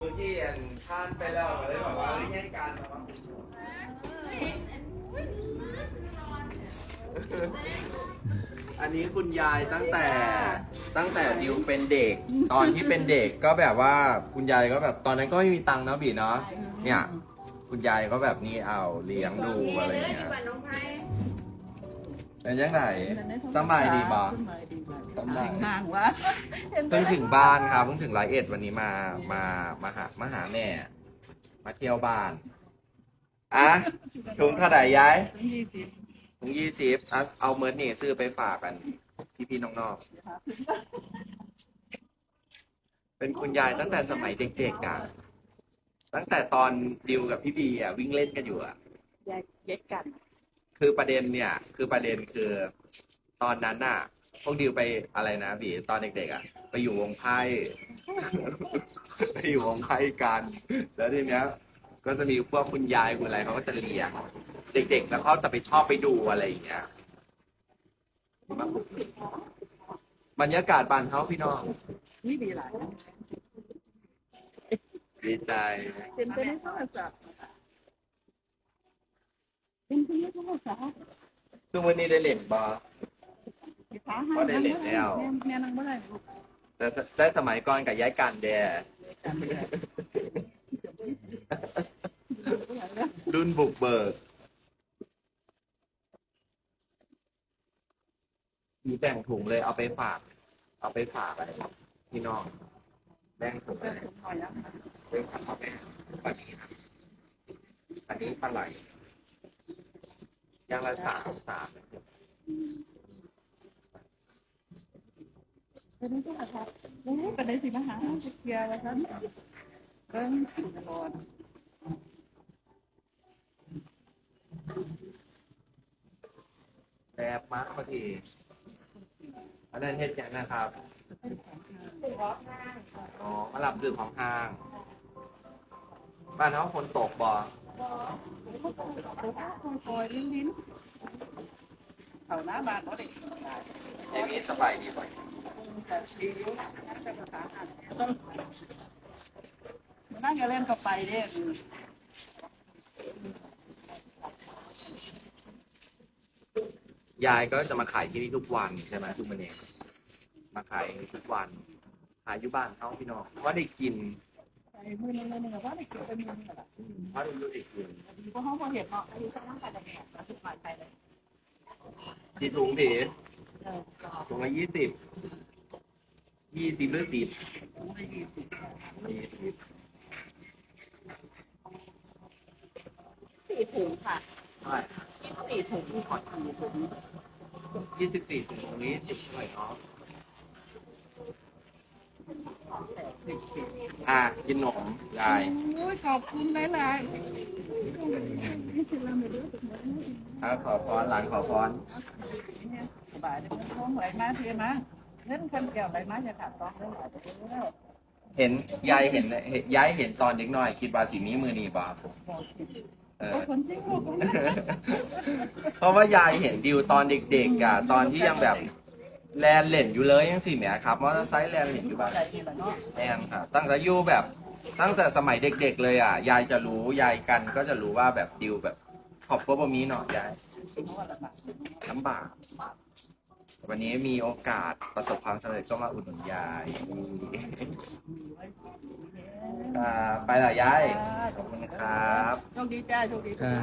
คือที่อันท่านไปแล้วก็เลยบอกว่าเฮ้ยให้การแบบว่าอันนี้คุณยายตั้งแต่ตั้งแต่ดิวเป็นเด็ก ตอนที่เป็นเด็กก็แบบว่าคุณยายก็แบบตอนนั้นก็ไม่มีตังค์เนาะบีเนาะเนี่ย คุณยายก็แบบนี้เอาเลี้ยงดูอะไรอย่างเงี้ย เป็นยังไงสบายดีบ่สบายดีบ่สบายนางวะเพิ่งถึงบ้านครับเพิ่งถึงร้อยเอ็ดวันนี้มามามาหามาหาแม่ มาเที่ยวบ้านอะถุงเท่าไหร่ย้ายถึงยี่สิบถุงยี่สิบอะเอาเมิร์ดนี่ซื้อไปฝากกัน พี่พี่ๆน้องๆเป็นคุณยายตั้งแต่สมัยเด็กๆอะตั้งแต่ตอนดิวกับพี่บีอะวิ่งเล่นกันอยู่อะแยกแยกกัน คือประเด็นเนี่ย คือประเด็นคือตอนนั้นน่ะ พวกดิวไปอะไรนะบีตอนเด็กๆอะ ไปอยู่วงไพ่ ไปอยู่วงไพ่กัน แล้วทีเนี้ย ก็จะมีพวกคุณยายคุณอะไรเขาก็จะเลี้ยงเด็กๆ แล้วเขาจะไปชอบไปดูอะไรอย่างเงี้ยบรรยากาศบานเขาพี่น้องนี่ดีหลายดีใจ เป็นไปในโทรศัพท์เป็นไปในโทรศัพท์ ซึ่งวันนี้ได้เล่นบอสิขาห้าก็ได้เล่นแล้ว แม่แม่นั่งไม่ได้ลูกแต่ได้สมัยก่อนกับย้ายกันแดกันเลยรุ่นบุกเบิกมีแบ่งถุงเลยเอาไปฝาก เอาไปฝากอะไรพี่น้อง แบ่งถุงเลยหน่อยนะเรื่องของพ่อแม่ปลานี้ครับอันนี้ปลาไหล ย่างละสามสามเป็นในโทรศัพท์โอ้เป็นในสิมาหาเกียร์แล้วกันเริ่มตลอดแซ่บมาพอดีอันนั้นเฮ็ดอย่างนะครับอ๋อมาหลับดื่มของห้าง บ้านเขาฝนตกบ่ คอยลิ้นลิ้นเขาหน้าบ้านเขาเด็กเจมี่สบายดีบ่แต่ดีอยู่แต่ภาษาอ่านนั่งอย่าเล่นกับไปเด้ยายก็จะมาขายที่นี่ทุกวันใช่ไหมทุกมันเองมาขายทุกวัน ขายอยู่บ้านเขาพี่น้องว่าได้กิน มือนึงเลยนึงว่าได้เก็บไปมือนึงแหละว่าด้รู้ได้กินเพราห้องพอเห็นเนาะอายุสักนั่งไปแต่เนี่ยทุกฝ่ายไปเลยกี่ถุงดีเออถุงละยี่สิบยี่สิบหรือสิบสิยี่สิบสี่ถุงค่ะเท่าไหร่สี่ถุงที่ขอสี่ถุงยี่สิบสี่ถุงตรงนี้สิบเท่าไหร่เนาะ อะกินขนมยายโอ้ยขอบคุณหลายอะขอพรหลานขอพรๆสบายเลยน้องไหลมาเทียนะเล่นคันแก้วไหลมาจะขาดต้องได้หลายตัวแล้วเห็นยายเห็นเห็นยายเห็นตอนเด็กน้อย คิดว่าสีนี้มือนีบ่บอกสิเออโอ้คนจริงลูกเพราะว่ายายเห็นดิวตอนเด็กๆอะตอนที่ยังแบบ แลนเล่นอยู่เลยยังสิเนี่ยครับมอเตอร์ไซค์แลนเล่นอยู่บ้างใจนี่แหละเนาะแอนครับตั้งแต่อยูแบบตั้งแต่สมัยเด็ก ๆ เลยอะ ยายจะรู้ยายกันก็จะรู้ว่าแบบดิวแบบขอบครัวบะมีเนาะยายเพราะว่าละบาทลำบาก วันนี้มีโอกาสประสบความสำเร็จก็มาอุดหนุนยายอ่าไปละยายขอบคุณครับโชคดีจ้าโชคดีอ่า